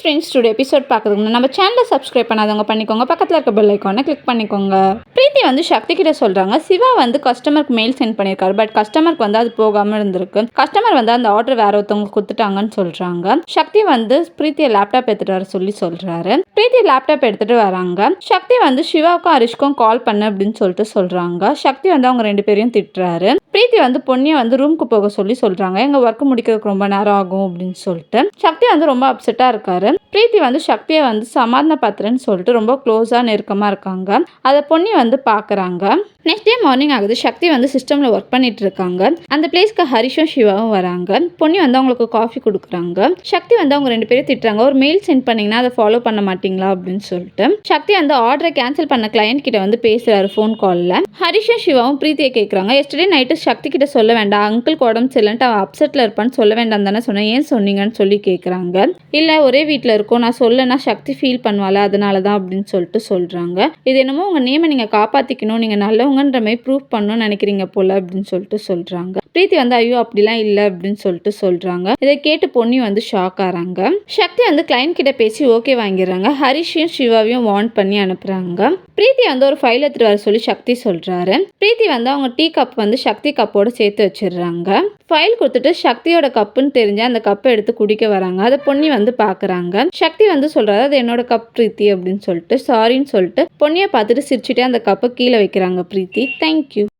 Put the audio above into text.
Friends today episode பார்க்குறதுக்கு முன்னாடி நம்ம சேனலை சப்ஸ்கிரைப் பண்ணாதவங்க பண்ணிக்கோங்க. பக்கத்தில் இருக்க பெல் ஐக்கானை கிளிக் பண்ணிக்கோங்க. பிரீத்தி வந்து சக்தி கிட்ட சொல்கிறாங்க சிவா வந்து கஸ்டமருக்கு மெயில் சென்ட் பண்ணியிருக்காரு பட் கஸ்டமருக்கு வந்து அது போகாமல் இருந்திருக்கு. கஸ்டமர் வந்து அந்த ஆர்டர் வேற ஒருத்தவங்க கொடுத்துட்டாங்கன்னு சொல்கிறாங்க சக்தி வந்து பிரீத்தியை லேப்டாப் எடுத்துகிட்டு வர சொல்லி சொல்கிறாரு பிரீத்தி லேப்டாப் எடுத்துகிட்டு வராங்க. சக்தி வந்து சிவாவுக்கும் ஹரிஷ்க்கும் கால் பண்ணு அப்படின்னு சொல்லிட்டு சொல்கிறாங்க சக்தி வந்து அவங்க ரெண்டு பேரையும் திட்டுறாரு. பிரீத்தி வந்து பொண்ணியை வந்து ரூமுக்கு போக சொல்லி சொல்கிறாங்க எங்கள் ஒர்க் முடிக்கிறதுக்கு ரொம்ப நேரம் ஆகும் அப்படின்னு சொல்லிட்டு. சக்தி வந்து ரொம்ப அப்செட்டாக இருக்காரு. பிரீத்தி வந்து சக்தியை வந்து சமாதான சமாதானப்படுத்துறேன்னு சொல்லிட்டு ரொம்ப க்ளோஸாக நெருக்கமாக இருக்காங்க. அதை பொண்ணி வந்து பார்க்குறாங்க நெக்ஸ்ட் டே மார்னிங் ஆகுது. சக்தி வந்து சிஸ்டமில் ஒர்க் பண்ணிட்டு இருக்காங்க. அந்த பிளேஸ்க்கு ஹரிஷும் சிவாவும் வராங்க. பொண்ணி வந்து அவங்களுக்கு காஃபி கொடுக்குறாங்க. சக்தி வந்து அவங்க ரெண்டு பேரும் திட்டுறாங்க. ஒரு மெயில் சென்ட் பண்ணீங்கன்னா அதை ஃபாலோ பண்ண மாட்டீங்களா? அப்படின்னு சொல்லிட்டு. சக்தி அந்த ஆர்டரை கேன்சல் பண்ண கிளையண்ட் கிட்ட வந்து பேசுறாரு ஃபோன் காலில் ஹரிஷும் சிவாவும் பிரீத்தியை கேட்குறாங்க எஸ்டர்டே நைட்டு சக்தி கிட்ட சொல்ல வேண்டாம். அங்கிள் உடம்பு சரியில்லைன்ட்டு அவன் அப்செட்டில் இருப்பான்னு சொல்ல வேண்டாம் தானே சொன்னேன். ஏன் சொன்னீங்கன்னு சொல்லி கேட்குறாங்க இல்லை ஒரே வீட்டில் இருக்கோம். நான் சொல்லனா சக்தி ஃபீல் பண்ணுவாள் அதனால தான் அப்படின்னு சொல்லிட்டு சொல்கிறாங்க இது என்னமோ உங்கள் நேமை நீங்கள் காப்பாற்றிக்கணும் நீங்கள் நல்லவங்கன்ற மாதிரி ப்ரூவ் பண்ணணும்னு நினைக்கிறீங்க போல் அப்படின்னு சொல்லிட்டு சொல்கிறாங்க பிரீத்தி வந்து ஐயோ அப்படிலாம் இல்லை அப்படின்னு சொல்லிட்டு சொல்கிறாங்க இதை கேட்டு பொன்னி வந்து ஷாக் ஆகிறாங்க சக்தி வந்து கிளைண்ட் கிட்ட பேசி ஓகே வாங்கிடுறாங்க. ஹரிஷையும் சிவாவையும் வார்ன் பண்ணி அனுப்புகிறாங்க பிரீத்தி வந்து ஒரு ஃபைல் எடுத்துட்டு வர சொல்லி சக்தி சொல்கிறாரு பிரீத்தி வந்து அவங்க டீ கப் வந்து சக்தி கப்போடு சேர்த்து வச்சிடுறாங்க. ஃபைல் கொடுத்துட்டு சக்தியோட கப்புன்னு தெரிஞ்சு அந்த கப்பை எடுத்து குடிக்க வராங்க. அதை பொன்னி வந்து பார்க்குறாங்க சக்தி வந்து சொல்கிறாரு அது என்னோட கப் பிரீத்தி அப்படின்னு சொல்லிட்டு சாரின்னு சொல்லிட்டு பொன்னியை பார்த்துட்டு சிரிச்சுட்டே அந்த கப்பை கீழே வைக்கிறாங்க பிரீத்தி. தேங்க்யூ